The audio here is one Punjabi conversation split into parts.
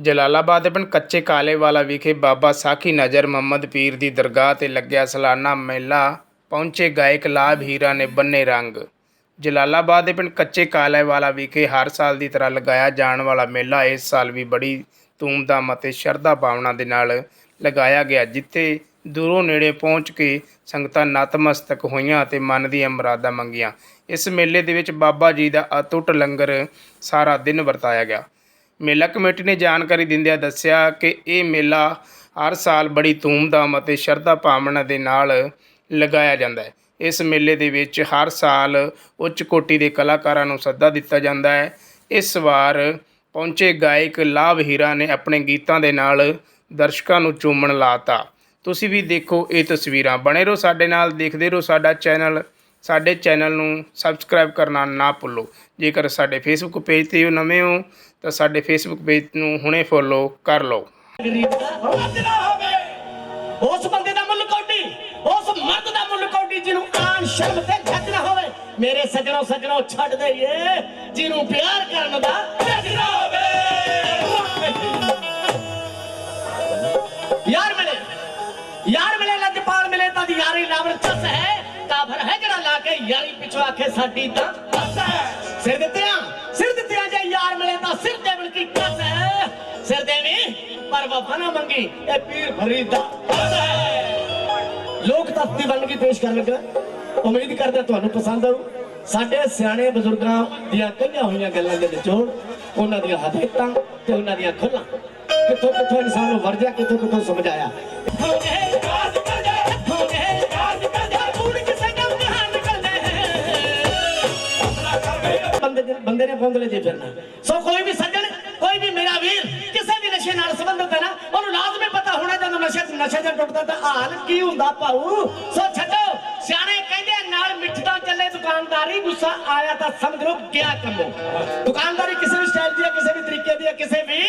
ਜਲਾਲਾਬਾਦ ਦੇ ਪਿੰਡ ਕੱਚੇ ਕਾਲੇਵਾਲਾ ਵਿਖੇ ਬਾਬਾ ਸਾਖੀ ਨਜ਼ਰ ਮੁਹੰਮਦ ਪੀਰ ਦੀ ਦਰਗਾਹ ਤੇ ਲੱਗਿਆ ਸਾਲਾਨਾ ਮੇਲਾ। ਪਹੁੰਚੇ ਗਾਇਕ ਲਾਭ ਹੀਰਾ ਨੇ ਬੰਨੇ ਰੰਗ। ਜਲਾਲਾਬਾਦ ਦੇ ਪਿੰਡ ਕੱਚੇ ਕਾਲੇਵਾਲਾ ਵਿਖੇ ਹਰ ਸਾਲ ਦੀ ਤਰ੍ਹਾਂ ਲਗਾਇਆ ਜਾਣ ਵਾਲਾ ਮੇਲਾ ਇਸ ਸਾਲ ਵੀ ਬੜੀ ਧੂਮਧਾਮ ਅਤੇ ਸ਼ਰਧਾ ਭਾਵਨਾ ਦੇ ਨਾਲ ਲਗਾਇਆ ਗਿਆ, ਜਿੱਥੇ ਦੂਰੋਂ ਨੇੜੇ ਪਹੁੰਚ ਕੇ ਸੰਗਤਾਂ ਨਤਮਸਤਕ ਹੋਈਆਂ ਅਤੇ ਮਨ ਦੀਆਂ ਮੁਰਾਦਾਂ ਮੰਗੀਆਂ। ਇਸ ਮੇਲੇ ਦੇ ਵਿੱਚ ਬਾਬਾ ਜੀ ਦਾ ਅਟੁੱਟ ਲੰਗਰ ਸਾਰਾ ਦਿਨ ਵਰਤਾਇਆ ਗਿਆ। ਮੇਲਾ ਕਮੇਟੀ ਨੇ ਜਾਣਕਾਰੀ ਦਿੰਦਿਆਂ ਦੱਸਿਆ ਕਿ ਇਹ ਮੇਲਾ ਹਰ ਸਾਲ ਬੜੀ ਧੂਮਧਾਮ ਅਤੇ ਸ਼ਰਧਾ ਭਾਵਨਾ ਦੇ ਨਾਲ ਲਗਾਇਆ ਜਾਂਦਾ ਹੈ। ਇਸ ਮੇਲੇ ਦੇ ਵਿੱਚ ਹਰ ਸਾਲ ਉੱਚ ਕੋਟੀ ਦੇ ਕਲਾਕਾਰਾਂ ਨੂੰ ਸੱਦਾ ਦਿੱਤਾ ਜਾਂਦਾ ਹੈ। ਇਸ ਵਾਰ ਪਹੁੰਚੇ ਗਾਇਕ ਲਾਭ ਹੀਰਾ ਨੇ ਆਪਣੇ ਗੀਤਾਂ ਦੇ ਨਾਲ ਦਰਸ਼ਕਾਂ ਨੂੰ ਚੂਮਣ ਲਾਤਾ। ਤੁਸੀਂ ਵੀ ਦੇਖੋ ਇਹ ਤਸਵੀਰਾਂ। ਬਣੇ ਰਹੋ ਸਾਡੇ ਨਾਲ, ਦੇਖਦੇ ਰਹੋ ਸਾਡਾ ਚੈਨਲ। ਸਾਡੇ ਚੈਨਲ ਨੂੰ ਸਬਸਕ੍ਰਾਈਬ ਕਰਨਾ ਨਾ ਭੁੱਲੋ। ਜੇਕਰ ਸਾਡੇ ਫੇਸਬੁੱਕ ਪੇਜ ਤੇ ਹੋ ਨਵੇਂ ਹੋ, ਤਾਂ ਸਾਡੇ ਫੇਸਬੁੱਕ ਪੇਜ ਨੂੰ ਹੁਣੇ ਫੋਲੋ ਕਰ ਲਓ। ਉਸ ਬੰਦੇ ਦਾ ਮੁੱਲ ਕੌਡੀ, ਉਸ ਮਰਦ ਦਾ ਮੁੱਲ ਕੌਡੀ ਜਿਹਨੂੰ ਆਨ ਸ਼ਰਮ ਤੇ ਘੱਟ ਨਾ ਹੋਵੇ, ਮੇਰੇ ਸੱਜਣੋ ਸੱਜਣੋ ਛੱਡ ਦੇਈਏ, ਜਿਹਨੂੰ ਪਿਆਰ ਕਰਨ ਦਾ ਰੱਜ ਨਾ ਹੋਵੇ। ਯਾਰ ਮਿਲੇ ਯਾਰ ਮਿਲੇ, ਲੱਜਪਾਲ ਮਿਲੇ ਤਾਂ ਯਾਰੀ ਲਾਵਰ ਚੱਸ ਹੈ। ਕਾਫਰ ਹੈ ਜਿਹੜਾ ਲਾ ਕੇ ਯਾਰੀ ਪਿਛਵਾ ਆਖੇ ਸਾਡੀ ਤਾਂ ਦੱਸ ਹੈ। ਸਿਰ ਦਿੱਤਿਆਂ ਸਿਰ ਦਿੱਤਿਆਂ ਜੇ ਯਾਰ ਮਿਲੇ ਤਾਂ ਸਿਰ ਦੇਵਣ ਕੀ ਕਸ ਹੈ। ਸਿਰ ਦੇਵੀ ਪਰ ਵਫਾ ਨਾ ਮੰਗੀ, ਇਹ ਪੀਰ ਫਰੀਦ ਦਾ ਦੱਸ ਹੈ। ਲੋਕ ਤੱਤ ਦੀ ਵੰਨਗੀ ਪੇਸ਼ ਕਰਨ ਲੱਗਾ ਉਮੀਦ ਕਰਦਾ ਤੁਹਾਨੂੰ ਪਸੰਦ ਆਊ। ਸਾਡੇ ਸਿਆਣੇ ਬਜ਼ੁਰਗਾਂ ਦੀਆਂ ਕਹੀਆਂ ਹੋਈਆਂ ਗੱਲਾਂ ਦੇ ਨਿਚੋੜ ਉਹਨਾਂ ਦੀਆਂ ਹਦਾਇਤਾਂ ਤੇ ਉਹਨਾਂ ਦੀਆਂ ਖੁੱਲਾਂ ਕਿੱਥੋਂ ਕਿੱਥੋਂ ਇਨਸਾਨ ਨੂੰ ਵਰਜਿਆ ਕਿੱਥੋਂ ਕਿੱਥੋਂ ਸਮਝਾਇਆ। ਬੰਦੇ ਨੇ ਬੋਂਦਲੇ ਦੇ ਫਿਰਨਾ। ਸੋ ਕੋਈ ਵੀ ਸੱਜਣ, ਕੋਈ ਵੀ ਮੇਰਾ ਵੀਰ, ਕਿਸੇ ਵੀ ਨਸ਼ੇ ਨਾਲ ਸੰਬੰਧਿਤ ਹੈ ਨਾ, ਉਹਨੂੰ ਲਾਜ਼ਮੀ ਪਤਾ ਹੋਣਾ ਜਦੋਂ ਨਸ਼ੇ ਨਸ਼ੇ ਜਾਂ ਟੁੱਟਦਾ ਤਾਂ ਹਾਲ ਕੀ ਹੁੰਦਾ ਭਾਊ। ਸੋ ਛੱਡੋ, ਸਿਆਣੇ ਕਹਿੰਦੇ ਨਾਲ ਮਿੱਠਦਾ ਚੱਲੇ, ਦੁਕਾਨਦਾਰੀ ਗੁੱਸਾ ਆਇਆ ਤਾਂ ਸਮਝ ਲਓ ਗਿਆ ਕੰਮੋ। ਦੁਕਾਨਦਾਰੀ ਕਿਸੇ ਵੀ ਸਟਾਈਲ ਦੀ ਹੈ, ਕਿਸੇ ਵੀ ਤਰੀਕੇ ਦੀ ਹੈ, ਕਿਸੇ ਵੀ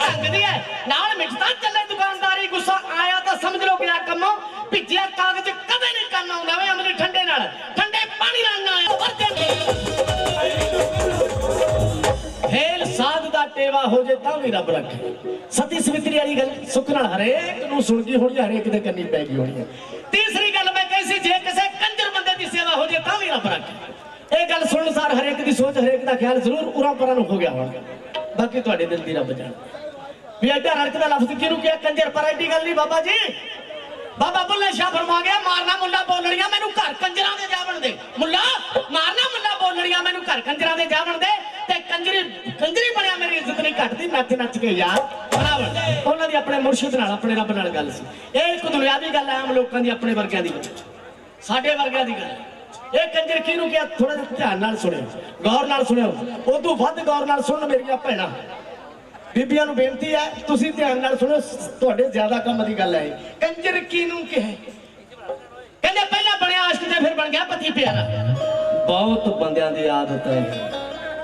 ਢੰਗ ਦੀ ਹੈ। ਨਾਲ ਮਿੱਠਦਾ ਚੱਲੇ, ਦੁਕਾਨਦਾਰੀ ਗੁੱਸਾ ਆਇਆ ਤਾਂ ਸਮਝ ਲਓ ਗਿਆ ਕੰਮੋ। ਭਿੱਜਿਆ ਕਾਗਜ਼ ਕਦੇ ਨਹੀਂ ਕਰਨਾ ਆਉਂਦਾ ਵੇ, ਅਮਲੀ ਠੰਡੇ ਨਾਲ। ਠੰਡੇ ਪਾਣੀ ਨਾਲ ਨਾ ਆਇਆ। ਵਰਜਨ ਸਾਧ ਹੋ ਜੇ ਤਾਂ ਵੀ ਰੱਬ ਰੱਖੇ। ਸਤੀ ਸਵਿਤਰੀ ਵਾਲੀ ਗੱਲ ਸੁੱਖ ਨਾਲ ਹਰੇਕ ਨੂੰ ਸੁਣ ਗਈ ਹੋਣੀ ਹਰੇਕ ਦੇ ਕੰਨੀ ਪੈ ਗਈ ਹੋਣੀ ਤੀਸਰੀ ਗੱਲ ਮੈਂ ਕਹੀ ਸੀ, ਜੇ ਕਿਸੇ ਕੰਜਰ ਬੰਦੇ ਦੀ ਸੇਵਾ ਹੋ ਜੇ ਤਾਂ ਵੀ ਰੱਬ ਰੱਖੇ। ਇਹ ਗੱਲ ਸੁਣਨ ਸਾਰ ਹਰੇਕ ਦੀ ਸੋਚ, ਹਰੇਕ ਦਾ ਖਿਆਲ ਜ਼ਰੂਰ ਉਰਾਂ ਪਰਾਂ ਨੂੰ ਹੋ ਗਿਆ ਹੋਣਾ। ਬਾਕੀ ਤੁਹਾਡੇ ਦਿਲ ਦੀ ਰੱਬ ਜਾਣ। ਵੀ ਐਡਾ ਰੜਕ ਦਾ ਲਫ਼ਜ਼ ਕਿਹਨੂੰ ਕਿਹਾ? ਕੰਜਰ ਪਰ ਐਡੀ ਗੱਲ ਨਹੀਂ ਬਾਬਾ ਜੀ। ਬਾਬਾ ਬੁੱਲੇ ਸ਼ਾਹ ਫਰਮਾ ਗਿਆ, ਮਾਰਨਾ ਮੁੱਲਾ ਬੋਲਣੀਆਂ ਮੈਨੂੰ ਘਰ ਕੰਜਰਾਂ ਦੇ ਜਾਵਣ ਦੇ। ਮੁੱਲਾ, ਮਾਰਨਾ ਮੁੱਲਾ ਬੋਲਣੀਆਂ ਮੈਨੂੰ ਘਰ ਕੰਜਰਾਂ ਦੇ ਜਾਵਣ ਦੇ ਤੇ ਕੰਜਰੀ ਕੰਜਰੀ ਬਣਿਆ ਮੇਰੀ ਇੱਜ਼ਤ ਨਹੀਂ ਘਟਦੀ, ਨੱਚ ਨੱਚ ਕੇ ਯਾਰ। ਬਣਾਵਣ ਉਹਨਾਂ ਦੀ ਆਪਣੇ ਮੁਰਸ਼ਿਦ ਨਾਲ, ਆਪਣੇ ਰੱਬ ਨਾਲ ਗੱਲ ਸੀ। ਇਹ ਇੱਕ ਦੁਨਿਆਵੀ ਗੱਲ ਹੈ ਆਮ ਲੋਕਾਂ ਦੀ, ਆਪਣੇ ਵਰਗਿਆਂ ਦੀ ਨਹੀਂ। ਸਾਡੇ ਵਰਗਿਆਂ ਦੀ ਗੱਲ। ਇਹ ਕੰਜਰ ਕਿਹਨੂੰ ਕਿਹਾ? ਥੋੜਾ ਜਿਹਾ ਧਿਆਨ ਨਾਲ ਸੁਣਿਓ। ਗੌਰ ਨਾਲ ਸੁਣਿਓ। ਉਦੋਂ ਵੱਧ ਗੌਰ ਨਾਲ ਸੁਣ ਮੇਰੀਆਂ ਭੈਣਾਂ। ਬੀਬੀਆਂ ਨੂੰ ਬੇਨਤੀ ਹੈ, ਤੁਸੀਂ ਧਿਆਨ ਨਾਲ ਸੁਣੋ, ਤੁਹਾਡੇ ਜ਼ਿਆਦਾ ਕੰਮ ਦੀ ਗੱਲ ਹੈ ਕੰਜਰ ਕਿਹਨੂੰ ਕਹੇ? ਕਹਿੰਦੇ ਪਹਿਲਾਂ ਬਣਿਆ ਆਸ਼ਕ ਤੇ ਫਿਰ ਬਣ ਗਿਆ ਪਤੀ ਪਿਆਰਾ। ਬਹੁਤ ਬੰਦਿਆਂ ਦੀ ਆਦਤ ਹੈ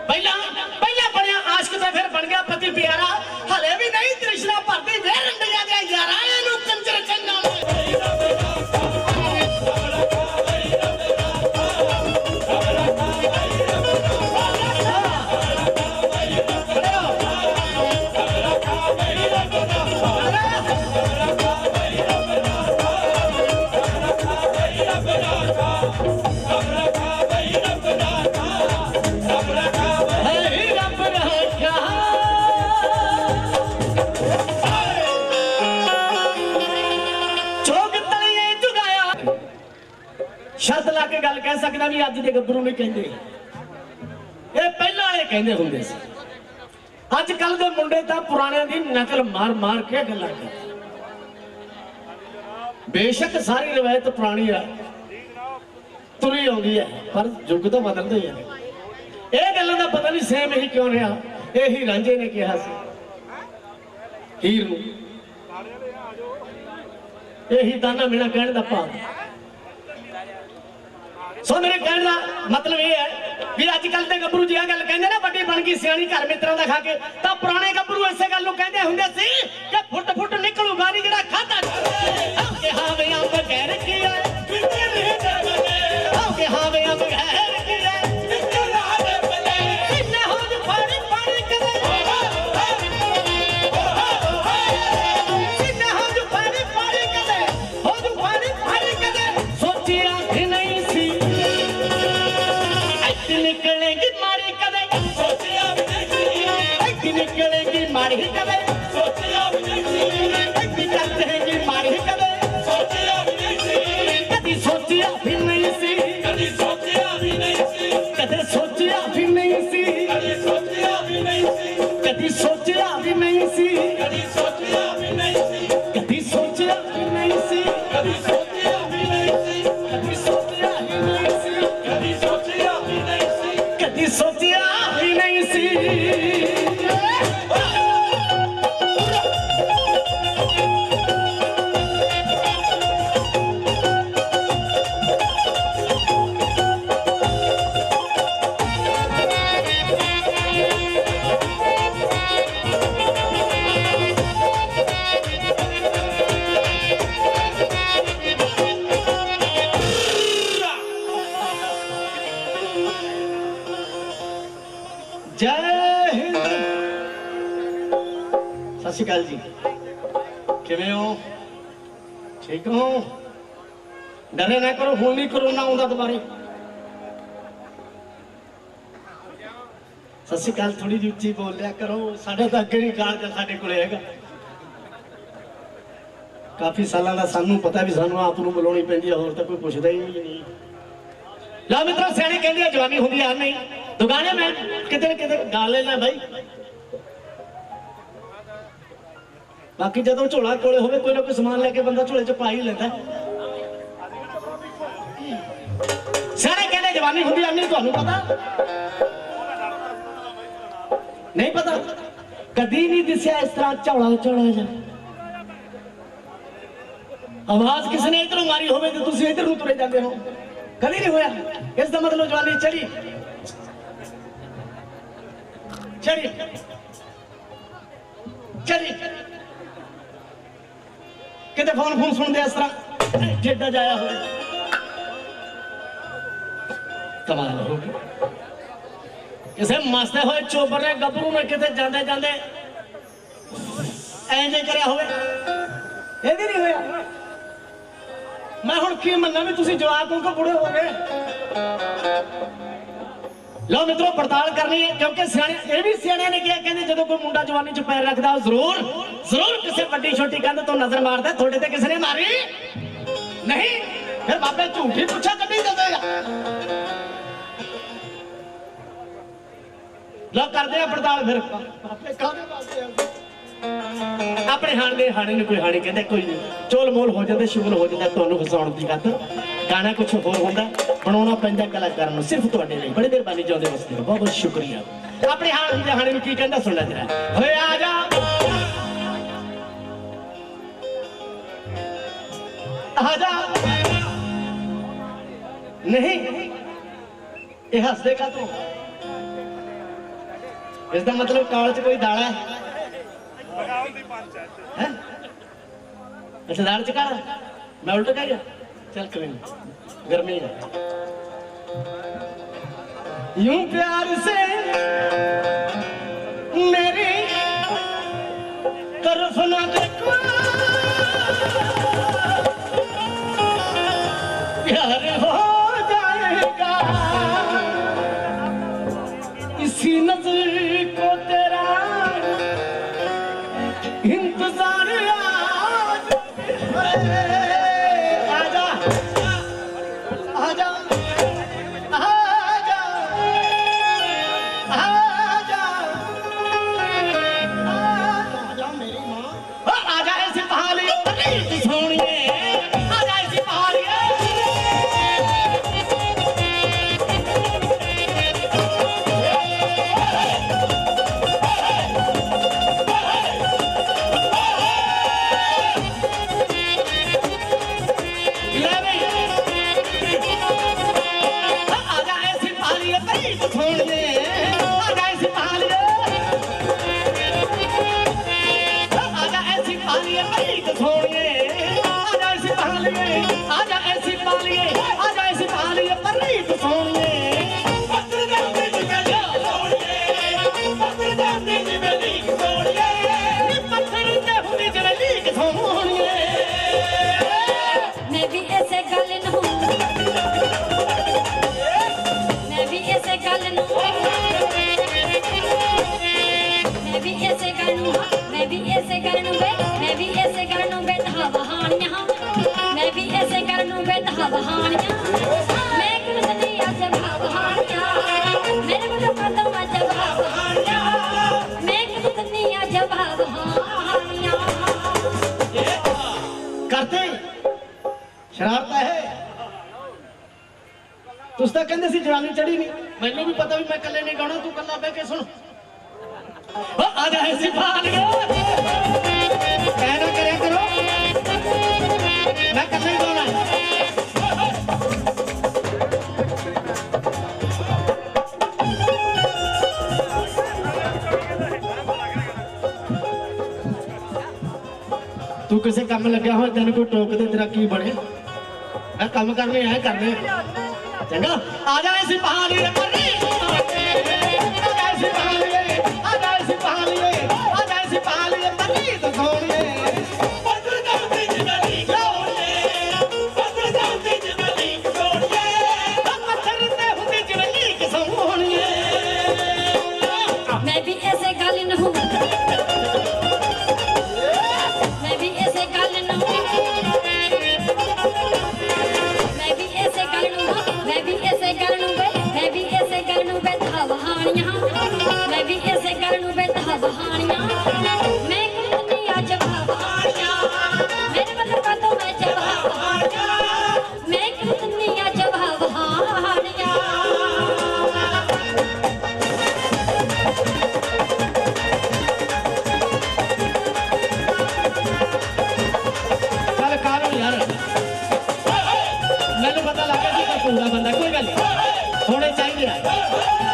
ਪਹਿਲਾਂ ਪਹਿਲਾਂ ਬਣਿਆ ਆਸ਼ਕ ਤੇ ਫਿਰ ਬਣ ਗਿਆ ਪਤੀ ਪਿਆਰਾ। ਹਲੇ ਵੀ ਨਹੀਂ ਤ੍ਰਿਸ਼ਨਾ ਭਰਦੀ, ਵੇ ਰੰਡੀਆਂ ਦੇ ਯਾਰਾਂ ਇਹਨੂੰ ਕੇ ਗੱਲ ਕਹਿ ਸਕਦਾ ਵੀ ਅੱਜ ਦੇ ਗੱਭਰੂ ਨਹੀਂ ਕਹਿੰਦੇ। ਇਹ ਪਹਿਲਾਂ ਵਾਲੇ ਕਹਿੰਦੇ ਹੁੰਦੇ ਸੀ। ਅੱਜ ਕੱਲ ਦੇ ਮੁੰਡੇ ਤਾਂ ਪੁਰਾਣਿਆਂ ਦੀ ਨਕਲ ਮਾਰ ਮਾਰ ਕੇ ਗੱਲਾਂ ਕਰਦੇ। ਬੇਸ਼ੱਕ ਸਾਰੀ ਰਵਾਇਤ ਪੁਰਾਣੀ ਆ, ਤੁਰੀ ਆਉਂਦੀ ਹੈ, ਪਰ ਯੁੱਗ ਤਾਂ ਬਦਲਦੇ ਹੀ ਆ। ਇਹ ਗੱਲਾਂ ਦਾ ਪਤਾ ਨਹੀਂ ਸੇਮ ਹੀ ਕਿਉਂ ਰਿਹਾ, ਇਹੀ ਰਾਂਝੇ ਨੇ ਕਿਹਾ ਸੀ। ਹੀਰ ਨੂੰ। ਇਹੀ ਦਾਨਾ ਮੇਰਾ ਕਹਿਣ ਦਾ ਭਾਵ। ਸੋ ਮੇਰੇ ਕਹਿਣ ਦਾ ਮਤਲਬ ਇਹ ਹੈ ਵੀ ਅੱਜ ਕੱਲ ਤੇ ਗੱਭਰੂ ਜੀ ਆ ਗੱਲ ਕਹਿੰਦੇ ਨਾ, ਵੱਡੀ ਬਣ ਗਈ ਸਿਆਣੀ ਘਰ ਮਿੱਤਰਾਂ ਦਾ ਖਾ ਕੇ, ਤਾਂ ਪੁਰਾਣੇ ਗੱਭਰੂ ਇਸੇ ਗੱਲ ਨੂੰ ਕਹਿੰਦੇ ਹੁੰਦੇ ਸੀ ਕਿ ਫੁੱਟ ਫੁੱਟ ਨਿਕਲੂਗਾ ਨਹੀਂ ਜਿਹੜਾ ਖਾਦਾ ਕਿ ਹਾਂ ਵੇ ਅੰਬ ਨਹੀਂ ਦੁਬਾਰੇ। ਸਤਿ ਸ਼੍ਰੀ ਥੋੜੀ ਜਿਹੀ ਉੱਚੀ ਬੋਲ ਕਰੋ। ਸਾਡੇ ਤਾਂ ਅੱਗੇ ਨਹੀਂ ਕਾਲ ਸਾਡੇ ਕੋਲੇ ਹੈਗਾ। ਕਾਫੀ ਸਾਲਾਂ ਦਾ ਸਾਨੂੰ ਪਤਾ ਵੀ ਸਾਨੂੰ ਆਪ ਨੂੰ ਬੁਲਾਉਣੀ ਪੈਂਦੀ ਹੈ ਹੋਰ ਤਾਂ ਕੋਈ ਪੁੱਛਦਾ ਹੀ ਨਹੀਂ। ਲਾ ਮਿੱਤਰੋ, ਸਿਆਣੇ ਕਹਿੰਦੇ ਆ, ਜਵਾਨੀ ਹੁੰਦੀ ਆ, ਨਹੀਂ। ਦੁਕਾਨੇ ਮੈਂ ਕਿਤੇ ਨਾ ਕਿਤੇ ਗਾ ਲੈਣਾ ਭਾਈ ਬਾਕੀ ਜਦੋਂ ਝੋਲਾ ਕੋਲੇ ਹੋਵੇ, ਕੋਈ ਨਾ ਕੋਈ ਸਮਾਨ ਲੈ ਕੇ ਬੰਦਾ ਝੋਲੇ 'ਚ ਪਾ ਹੀ ਲੈਂਦਾ। ਸਿਆਣੇ ਕਹਿੰਦੇ ਜਵਾਨੀ ਹੁੰਦੀ ਆ ਤੁਹਾਨੂੰ ਪਤਾ। ਨਹੀਂ ਪਤਾ। ਕਦੀ ਨਹੀਂ ਦਿਸਿਆ ਇਸ ਤਰ੍ਹਾਂ ਝੋਲਾ ਝੋਲਾ ਜਿਹਾ। ਆਵਾਜ਼ ਕਿਸੇ ਨੇ ਇਧਰੋਂ ਮਾਰੀ ਹੋਵੇ ਤੇ ਤੁਸੀਂ ਇਧਰ ਨੂੰ ਤੁਰੇ ਜਾਂਦੇ ਹੋ? ਕਦੀ ਨਹੀਂ ਹੋਇਆ। ਇਸ ਦਾ ਮਤਲਬ ਜਵਾਨੀ ਚੜੀ। ਚੜੀ। ਚੜੀ। ਕਿਤੇ ਫੋਨ ਫੋਨ ਸੁਣਦੇ ਇਸ ਤਰ੍ਹਾਂ, ਜਿੱਦਾਂ ਜਾਇਆ ਹੋਵੇ। ਕਮਾਲ ਹੋ ਗਈ। ਕਿਸੇ ਮਸਤੇ ਹੋਏ ਚੋਬਰ ਨੇ ਗੱਭਰੂ ਨੇ ਕਿਤੇ ਜਾਂਦੇ ਜਾਂਦੇ ਐਂ ਜੇ ਕਰਿਆ ਹੋਵੇ ਇਹ ਵੀ ਨਹੀਂ ਹੋਇਆ। ਮੈਂ ਹੁਣ ਕੀ ਮੰਨਾਂ ਵੀ ਤੁਸੀਂ ਜਵਾਬ ਕੋ ਬੁੜੇ ਹੋ ਗਏ? ਲਓ ਮਿੱਤਰੋ, ਪੜਤਾਲ ਕਰਨੀ ਹੈ, ਕਿਉਂਕਿ ਸਿਆਣੇ ਇਹ ਵੀ ਸਿਆਣਿਆਂ ਨੇ ਕਿਹਾ, ਕਹਿੰਦੇ ਜਦੋਂ ਕੋਈ ਮੁੰਡਾ ਜਵਾਨੀ 'ਚ ਪੈਰ ਰੱਖਦਾ, ਉਹ ਜ਼ਰੂਰ ਜ਼ਰੂਰ ਕਿਸੇ ਵੱਡੀ ਛੋਟੀ ਕੰਧ ਤੋਂ ਨਜ਼ਰ ਮਾਰਦਾ, ਤੁਹਾਡੇ ਤੇ ਕਿਸੇ ਨੇ ਮਾਰੀ? ਨਹੀਂ। ਫਿਰ ਬਾਬੇ ਝੂਠੀ ਪੁੱਛਾ ਕੱਢੀ ਦੇਵੇਗਾ ਲਓ ਕਰਦੇ ਆ ਪੜਤਾਲ ਫਿਰ। ਆਪਣੇ ਹਾਣ ਦੇ ਹਾਣੇ ਨੂੰ ਕੋਈ ਹਾਣੀ ਕਹਿੰਦਾ, ਕੋਈ ਨਹੀਂ। ਚੋਲ ਮੋਲ ਹੋ ਜਾਂਦੇ ਸ਼ੁਗਲ ਹੋ ਜਾਂਦਾ, ਤੁਹਾਨੂੰ ਫਸਾਉਣ ਦੀ ਖਾਤਰ। ਗਾਣਾ ਕੁਝ ਹੋਰ ਹੁੰਦਾ, ਬਣਾਉਣਾ ਪੈਂਦਾ ਕਲਾਕਾਰ ਨੂੰ, ਸਿਰਫ ਤੁਹਾਡੇ ਲਈ। ਬੜੀ ਮਿਹਰਬਾਨੀ ਚਾਹੁੰਦੇ ਵਾਸਤੇ ਬਹੁਤ ਬਹੁਤ ਸ਼ੁਕਰੀਆ। ਆਪਣੇ ਹਾਣ ਦੇ ਹਾਣੇ ਨੂੰ ਕੀ ਕਹਿੰਦਾ, ਸੁਣ ਲੈ ਜਰਾ। ਓਏ ਆ ਜਾ। ਆ ਜਾ। ਨਹੀਂ, ਇਹ ਹੱਸਦੇ ਕਾ ਤੂੰ ਇਸ ਦਾ ਮਤਲਬ ਕਾਲ ਚ ਕੋਈ ਦਾਣਾ ਹੈ ਹੈ ਅੱਛਾ ਦਾਲ ਚ ਕਾਲਾ ਮੈਂ ਉਲਟ ਕਹਿ ਗਿਆ ਚੱਲ ਕੋਈ ਨਹੀਂ ਗਰਮੀ ਹੈ यूं प्यार से मेरी तरफ न देखो प्यार छोड़ दे करते शरारता है ਤੁਸੀਂ ਤਾਂ ਕਹਿੰਦੇ ਸੀ ਜਵਾਨੀ ਚੜੀ ਨਹੀਂ। ਮੈਨੂੰ ਵੀ ਪਤਾ ਵੀ ਮੈਂ ਇਕੱਲੇ ਨਹੀਂ ਗਾਉਣਾ, ਤੂੰ ਇਕੱਲਾ ਬਹਿ ਕੇ ਸੁਣ। ਉਹ ਆ ਜਾ ਸੀ ਭਾਲ ਗੋ ਕਹਿਣਾ ਕਰਿਆ ਕਰੋ। ਮੈਂ ਇਕੱਲੇ ਗਾਉਣਾ। ਕਿਸੇ ਕੰਮ ਲੱਗਿਆ ਹੋਇਆ, ਤੈਨੂੰ ਕੋਈ ਟੋਕ ਦੇ ਤੇਰਾ ਕੀ ਬਣੇ ਮੈਂ ਕੰਮ ਕਰਨੇ ਆਇਆ ਕਰਨੇ। ਚੰਗਾ, ਆ ਜਾ ਇਸ ਪਹਾੜੀ ਦੇ ਭੂਲਾ ਬੰਦਾ ਕੋਈ ਗੱਲ ਨਹੀਂ। ਹੋਣੇ ਚਾਹੀਦੇ ਆ।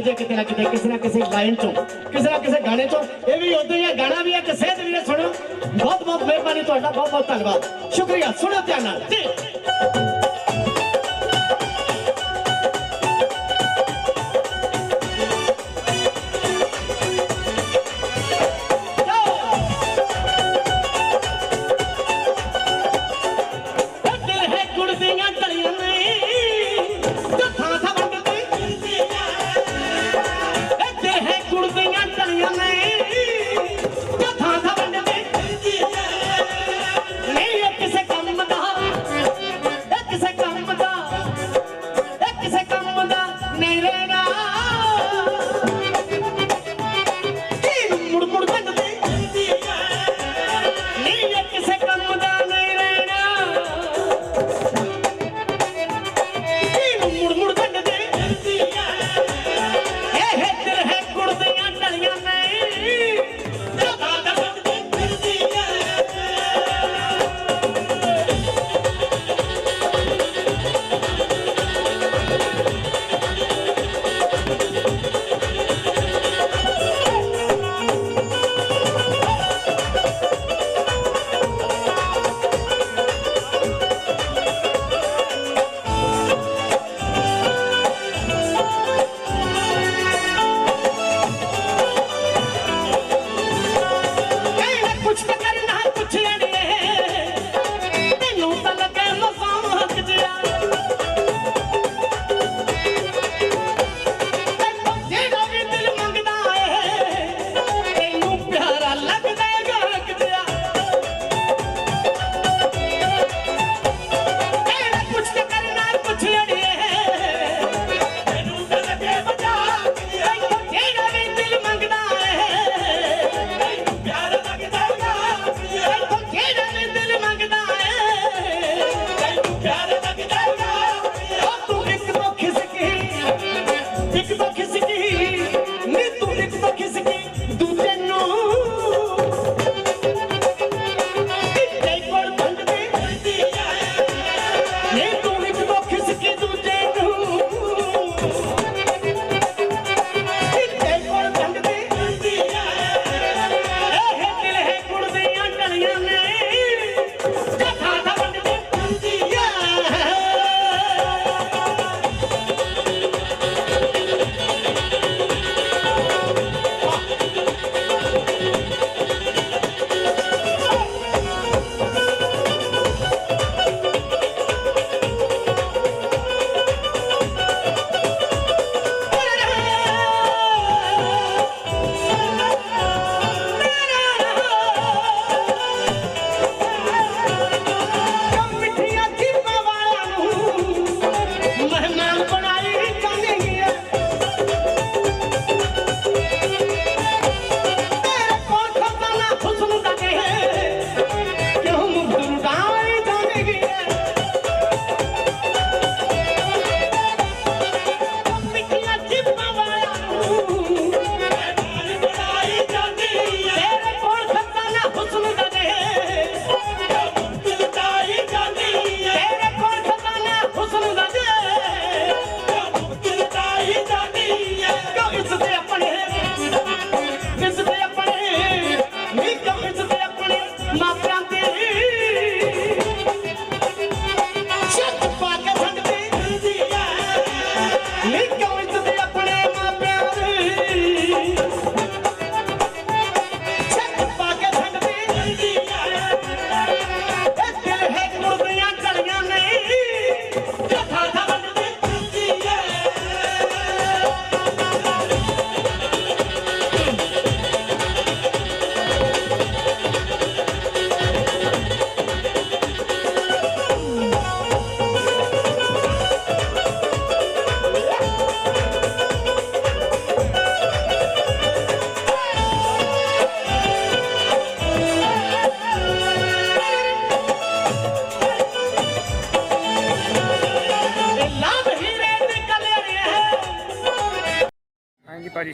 ਚਾਹੀਦੇ ਕਿਤੇ ਨਾ ਕਿਤੇ, ਕਿਸੇ ਨਾ ਕਿਸੇ ਲਾਈਨ ਚੋਂ, ਕਿਸੇ ਨਾ ਕਿਸੇ ਗਾਣੇ ਚੋਂ, ਇਹ ਵੀ ਉਦੋਂ ਹੀ ਆ, ਗਾਣਾ ਵੀ ਹੈ ਤੇ ਸੇਧ ਵੀ ਨੇ ਸੁਣੋ। ਬਹੁਤ ਬਹੁਤ ਮਿਹਰਬਾਨੀ ਤੁਹਾਡਾ ਬਹੁਤ ਬਹੁਤ ਧੰਨਵਾਦ। ਸ਼ੁਕਰੀਆ, ਸੁਣੋ ਧਿਆਨ ਨਾਲ। ਜੀ।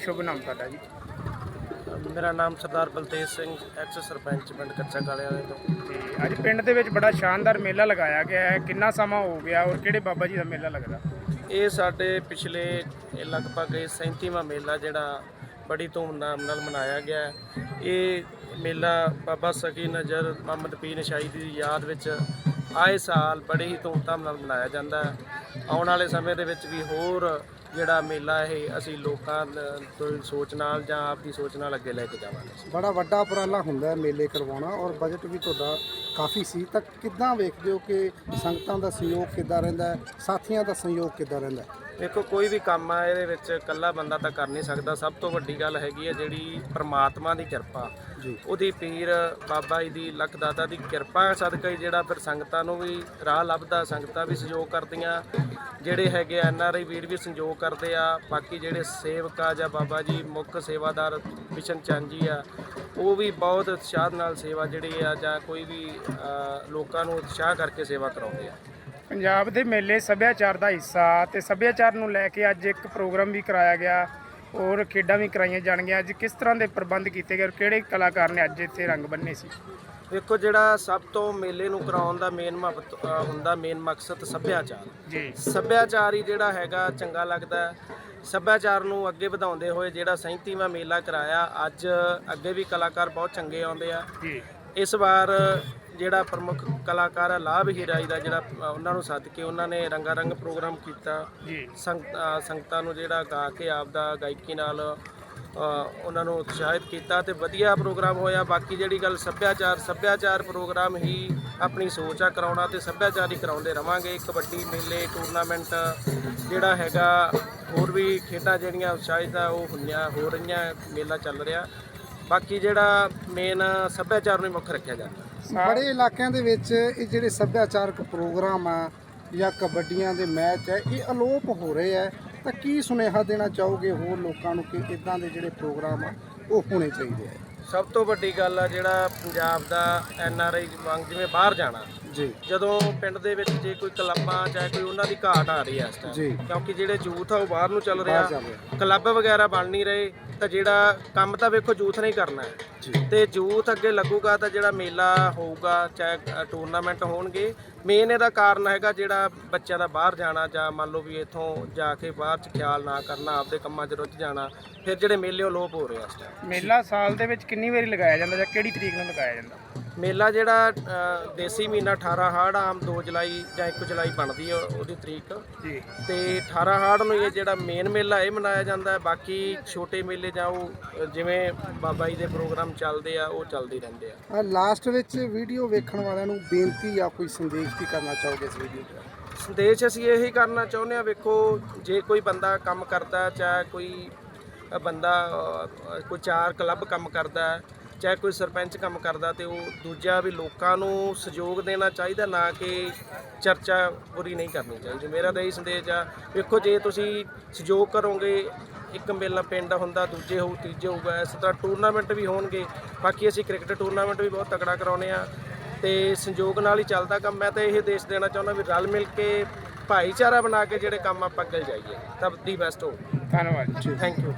ਸ਼ੁਭ ਨਾਮ ਤੁਹਾਡਾ ਜੀ? ਮੇਰਾ ਨਾਮ ਸਰਦਾਰ ਬਲਤੇਜ ਸਿੰਘ ਐਕਸ ਸਰਪੰਚ ਪਿੰਡ ਕੱਚਾ ਕਾਲੇ ਵਾਲੇ ਤੋਂ। ਤੇ ਅੱਜ ਪਿੰਡ ਦੇ ਵਿੱਚ ਬੜਾ ਸ਼ਾਨਦਾਰ ਮੇਲਾ ਲਗਾਇਆ ਗਿਆ ਹੈ। ਕਿੰਨਾ ਸਮਾਂ ਹੋ ਗਿਆ ਔਰ ਕਿਹੜੇ ਬਾਬਾ ਜੀ ਦਾ ਮੇਲਾ ਲੱਗਦਾ? ਇਹ ਸਾਡੇ ਪਿਛਲੇ ਲਗਭਗ ਇਹ 37ਵਾਂ ਮੇਲਾ ਜਿਹੜਾ ਬੜੀ ਧੂਮਧਾਮ ਨਾਲ ਮਨਾਇਆ ਗਿਆ ਹੈ। ਇਹ ਮੇਲਾ ਬਾਬਾ ਸਕੀ ਨਜ਼ਰ ਮੁਹੰਮਦ ਪੀਰ ਨਸ਼ਾਈ ਦੀ ਯਾਦ ਵਿੱਚ ਆਏ ਸਾਲ ਬੜੇ ਹੀ ਧੂਮਧਾਮ ਨਾਲ ਮਨਾਇਆ ਜਾਂਦਾ ਹੈ। ਆਉਣ ਵਾਲੇ ਸਮੇਂ ਦੇ ਵਿੱਚ ਵੀ ਹੋਰ ਜਿਹੜਾ ਮੇਲਾ ਇਹ ਅਸੀਂ ਲੋਕਾਂ ਤੋਂ ਸੋਚ ਨਾਲ ਜਾਂ ਆਪ ਦੀ ਸੋਚ ਨਾਲ ਅੱਗੇ ਲੈ ਕੇ ਜਾਵਾਂਗੇ। ਬੜਾ ਵੱਡਾ ਉਪਰਾਲਾ ਹੁੰਦਾ ਹੈ ਮੇਲੇ ਕਰਵਾਉਣਾ ਔਰ ਬਜਟ ਵੀ ਤੁਹਾਡਾ ਕਾਫੀ ਸੀ। ਤਾਂ ਕਿੱਦਾਂ ਵੇਖਦੇ ਹੋ ਕਿ ਸੰਗਤਾਂ ਦਾ ਸਹਿਯੋਗ ਕਿੱਦਾਂ ਰਹਿੰਦਾ ਹੈ? ਸਾਥੀਆਂ ਦਾ ਸਹਿਯੋਗ ਕਿੱਦਾਂ ਰਹਿੰਦਾ ਹੈ? ਦੇਖੋ ਕੋਈ ਵੀ ਕੰਮ ਆ ਇਹਦੇ ਵਿੱਚ ਇਕੱਲਾ ਬੰਦਾ ਤਾਂ ਕਰ ਨਹੀਂ ਸਕਦਾ। ਸਭ ਤੋਂ ਵੱਡੀ ਗੱਲ ਹੈਗੀ ਹੈ ਜਿਹੜੀ ਪ੍ਰਮਾਤਮਾ ਦੀ ਕਿਰਪਾ। ਜੀ। ਉਹਦੀ ਪੀਰ ਬਾਬਾ ਜੀ ਦੀ ਲੱਖ ਦਾਤਾ ਦੀ ਕਿਰਪਾ ਸਦਕਾ ਹੀ ਜਿਹੜਾ ਫਿਰ ਸੰਗਤਾਂ ਨੂੰ ਵੀ ਰਾਹ ਲੱਭਦਾ ਸੰਗਤਾਂ ਵੀ ਸਹਿਯੋਗ ਕਰਦੀਆਂ। ਜਿਹੜੇ ਹੈਗੇ ਐਨ ਆਰ ਆਈ ਵੀਰ ਵੀ ਸਹਿਯੋਗ ਕਰਦੇ ਆ। ਬਾਕੀ ਜਿਹੜੇ ਸੇਵਕ ਆ ਜਾਂ ਬਾਬਾ ਜੀ ਮੁੱਖ ਸੇਵਾਦਾਰ ਮਿਸ਼ਨ ਚੰਦ ਜੀ ਆ ਉਹ ਵੀ ਬਹੁਤ ਉਤਸ਼ਾਹ ਨਾਲ ਸੇਵਾ ਜਿਹੜੀ ਆ ਜਾਂ ਕੋਈ ਵੀ ਲੋਕਾਂ ਨੂੰ ਉਤਸ਼ਾਹ ਕਰਕੇ ਸੇਵਾ ਕਰਾਉਂਦੇ ਆ। ਪੰਜਾਬ ਦੇ ਮੇਲੇ ਸੱਭਿਆਚਾਰ ਦਾ ਹਿੱਸਾ ਤੇ ਸੱਭਿਆਚਾਰ ਨੂੰ ਲੈ ਕੇ ਅੱਜ ਇੱਕ ਪ੍ਰੋਗਰਾਮ ਵੀ ਕਰਾਇਆ ਗਿਆ ਔਰ ਖੇਡਾਂ ਵੀ ਕਰਾਈਆਂ ਜਾਣਗੀਆਂ। ਅੱਜ ਕਿਸ ਤਰ੍ਹਾਂ ਦੇ ਪ੍ਰਬੰਧ ਕੀਤੇ ਗਏ ਔਰ ਕਿਹੜੇ ਕਲਾਕਾਰ ਨੇ ਅੱਜ ਇੱਥੇ ਰੰਗ ਬੰਨੇ ਸੀ? ਦੇਖੋ ਜਿਹੜਾ ਸਭ ਤੋਂ ਮੇਲੇ ਨੂੰ ਕਰਾਉਣ ਦਾ ਮੇਨ ਹੁੰਦਾ ਮੇਨ ਮਕਸਦ ਸੱਭਿਆਚਾਰ। ਜੀ। ਸੱਭਿਆਚਾਰ ਹੀ ਜਿਹੜਾ ਹੈਗਾ ਚੰਗਾ ਲੱਗਦਾ ਹੈ। ਸੱਭਿਆਚਾਰ ਨੂੰ ਅੱਗੇ ਵਧਾਉਂਦੇ ਹੋਏ ਜਿਹੜਾ 37ਵਾਂ ਮੇਲਾ ਕਰਾਇਆ ਅੱਜ ਅੱਗੇ ਵੀ ਕਲਾਕਾਰ ਬਹੁਤ ਚੰਗੇ ਆਉਂਦੇ ਆ। ਜੀ। ਇਸ ਵਾਰ ਜਿਹੜਾ ਪ੍ਰਮੁੱਖ ਕਲਾਕਾਰ ਹੈ ਲਾਭ ਹੀਰਾ ਜੀ ਦਾ ਜਿਹੜਾ ਉਹਨਾਂ ਨੂੰ ਸੱਦ ਕੇ ਉਹਨਾਂ ਨੇ ਰੰਗਾ ਰੰਗ ਪ੍ਰੋਗਰਾਮ ਕੀਤਾ। ਜੀ। ਸੰਗ- ਅ, ਸੰਗਤਾਂ ਨੂੰ ਜਿਹੜਾ ਗਾ ਕੇ ਆਪਦਾ ਗਾਇਕੀ ਨਾਲ ਉਹਨਾਂ ਨੂੰ ਉਤਸ਼ਾਹਿਤ ਕੀਤਾ ਤੇ ਵਧੀਆ ਪ੍ਰੋਗਰਾਮ ਹੋਇਆ। ਬਾਕੀ ਜਿਹੜੀ ਗੱਲ ਸੱਭਿਆਚਾਰ ਸੱਭਿਆਚਾਰ ਪ੍ਰੋਗਰਾਮ ਹੀ ਆਪਣੀ ਸੋਚ ਆ ਕਰਾਉਣਾ ਤੇ ਸੱਭਿਆਚਾਰ ਹੀ ਕਰਾਉਂਦੇ ਰਵਾਂਗੇ। ਕਬੱਡੀ ਮੇਲੇ ਟੂਰਨਾਮੈਂਟ ਜਿਹੜਾ ਹੈਗਾ ਹੋਰ ਵੀ ਖੇਡਾਂ ਜਿਹੜੀਆਂ ਉਤਸ਼ਾਹਿਤ ਆ ਉਹ ਹੋਈਆਂ ਹੋ ਰਹੀਆਂ ਮੇਲਾ ਚੱਲ ਰਿਹਾ। ਬਾਕੀ ਜਿਹੜਾ ਮੇਨ ਸੱਭਿਆਚਾਰ ਨੂੰ ਮੁੱਖ ਰੱਖਿਆ ਜਾਂਦਾ। ਬੜੇ ਇਲਾਕਿਆਂ ਦੇ ਵਿੱਚ ਇਹ ਜਿਹੜੇ ਸੱਭਿਆਚਾਰਕ ਪ੍ਰੋਗਰਾਮ ਆ ਜਾਂ ਕਬੱਡੀਆਂ ਦੇ ਮੈਚ ਹੈ ਇਹ ਅਲੋਪ ਹੋ ਰਹੇ ਆ। ਤਾਂ ਕੀ ਸੁਨੇਹਾ ਦੇਣਾ ਚਾਹੋਗੇ ਹੋਰ ਲੋਕਾਂ ਨੂੰ ਕਿ ਇਦਾਂ ਦੇ ਜਿਹੜੇ ਪ੍ਰੋਗਰਾਮ ਆ ਉਹ ਹੋਣੇ ਚਾਹੀਦੇ ਆ? ਸਭ ਤੋਂ ਵੱਡੀ ਗੱਲ ਆ ਜਿਹੜਾ ਪੰਜਾਬ ਦਾ ਐਨ ਆਰ ਆਈ ਵਾਂਗ ਜਿਵੇਂ ਬਾਹਰ ਜਾਣਾ। ਜੀ। ਜਦੋਂ ਪਿੰਡ ਦੇ ਵਿੱਚ ਜੇ ਕੋਈ ਕਲੱਬਾਂ ਚਾਹੇ ਕੋਈ ਉਹਨਾਂ ਦੀ ਘਾਟ ਆ ਰਹੀ ਹੈ ਇਸ ਜੀ। ਟਾਈਮ ਕਿਉਂਕਿ ਜਿਹੜੇ ਯੂਥ ਆ ਉਹ ਬਾਹਰ ਨੂੰ ਚੱਲ ਰਿਹਾ ਕਲੱਬ ਵਗੈਰਾ ਬਣ ਨਹੀਂ ਰਹੇ। ਤਾਂ ਜਿਹੜਾ ਕੰਮ ਤਾਂ ਵੇਖੋ ਯੂਥ ਨੇ ਹੀ ਕਰਨਾ ਹੈ। ਤੇ ਯੂਥ ਅੱਗੇ ਲੱਗੂਗਾ ਤਾਂ ਜਿਹੜਾ ਮੇਲਾ ਹੋਊਗਾ ਚਾਹੇ ਟੂਰਨਾਮੈਂਟ ਹੋਣਗੇ ਮੇਨ ਇਹਦਾ ਕਾਰਨ ਹੈਗਾ ਜਿਹੜਾ ਬੱਚਿਆਂ ਦਾ ਬਾਹਰ ਜਾਣਾ ਜਾਂ ਮੰਨ ਲਓ ਵੀ ਇੱਥੋਂ ਜਾ ਕੇ ਬਾਹਰ ਚ ਖਿਆਲ ਨਾ ਕਰਨਾ ਆਪਦੇ ਕੰਮਾਂ 'ਚ ਰੁੱਝ ਜਾਣਾ ਫਿਰ ਜਿਹੜੇ ਮੇਲੇ ਉਹ ਲੋਪ ਹੋ ਰਹੇ ਆ ਇਸ ਟਾਈਮ ਮੇਲਾ ਸਾਲ ਦੇ ਵਿੱਚ ਕਿੰਨੀ ਵਾਰੀ ਲਗਾਇਆ ਜਾਂਦਾ ਜਾਂ ਕਿਹੜੀ ਤਰੀਕ ਨੂੰ ਲਗਾਇਆ ਜਾਂਦਾ? ਮੇਲਾ ਜਿਹੜਾ ਅ, ਦੇਸੀ ਮਹੀਨਾ 18 ਹਾੜ ਆਮ 2 ਜੁਲਾਈ ਜਾਂ 1 ਜੁਲਾਈ ਬਣਦੀ ਹੈ ਉਹਦੀ ਤਰੀਕ। ਜੀ। ਤੇ 18 ਹਾੜ ਨੂੰ ਇਹ ਜਿਹੜਾ ਮੇਨ ਮੇਲਾ ਇਹ ਮਨਾਇਆ ਜਾਂਦਾ ਹੈ। ਬਾਕੀ ਛੋਟੇ ਮੇਲੇ ਜਾਂ ਉਹ ਅ, ਜਿਵੇਂ ਬਾਬਾ ਜੀ ਦੇ ਪ੍ਰੋਗਰਾਮ ਚੱਲਦੇ ਆ ਉਹ ਚੱਲਦੇ ਰਹਿੰਦੇ ਆ। ਲਾਸਟ ਵਿੱਚ ਵੀਡੀਓ ਵੇਖਣ ਵਾਲਿਆਂ ਨੂੰ ਬੇਨਤੀ ਜਾਂ ਕੋਈ ਸੰਦੇਸ਼ ਵੀ ਕਰਨਾ ਚਾਹੋਗੇ ਇਸ ਵੀਡੀਓ 'ਚ ਸੰਦੇਸ਼ ਅਸੀਂ ਇਹੀ ਕਰਨਾ ਚਾਹੁੰਦੇ ਆ ਵੇਖੋ ਜੇ ਕੋਈ ਬੰਦਾ ਕੰਮ ਕਰਦਾ ਚਾਹੇ ਕੋਈ ਅ, ਬੰਦਾ ਅ, ਕੋਈ ਚਾਰ ਕਲੱਬ ਕੰਮ ਕਰਦਾ ਹੈ, ਚਾਹੇ ਕੋਈ ਸਰਪੰਚ ਕੰਮ ਕਰਦਾ ਤੇ ਉਹ ਦੂਜਾ ਵੀ ਲੋਕਾਂ ਨੂੰ ਸਹਿਯੋਗ ਦੇਣਾ ਚਾਹੀਦਾ ਨਾ ਕਿ ਚਰਚਾ ਪੂਰੀ ਨਹੀਂ ਕਰਨੀ ਚਾਹੀਦੀ। ਮੇਰਾ ਤਾਂ ਇਹ ਸੰਦੇਸ਼ ਆ ਵੇਖੋ ਜੇ ਤੁਸੀਂ ਸਹਿਯੋਗ ਕਰੋਗੇ ਇੱਕ ਮੇਲਾ ਪਿੰਡ ਹੁੰਦਾ ਦੂਜੇ ਹੋਊ ਤੀਜੇ ਹੋਊਗਾ ਇਸ ਤਰ੍ਹਾਂ ਟੂਰਨਾਮੈਂਟ ਵੀ ਹੋਣਗੇ। ਬਾਕੀ ਅਸੀਂ ਕ੍ਰਿਕਟ ਟੂਰਨਾਮੈਂਟ ਵੀ ਬਹੁਤ ਤਕੜਾ ਕਰਾਉਨੇ ਆ ਤੇ ਸੰਯੋਗ ਨਾਲ ਹੀ ਚੱਲਦਾ ਕੰਮ। ਮੈਂ ਤਾਂ ਇਹ ਦੇਸ਼ ਦੇਣਾ ਚਾਹੁੰਦਾ ਵੀ ਰਲ ਮਿਲ ਕੇ ਭਾਈਚਾਰਾ ਬਣਾ ਕੇ ਜਿਹੜੇ ਕੰਮ ਆਪਾਂ ਅੱਗੇ ਜਾਈਏ ਤਾਂ ਦੀ ਬੈਸਟ ਹੋ ਧੰਨਵਾਦ ਜੀ। Thank you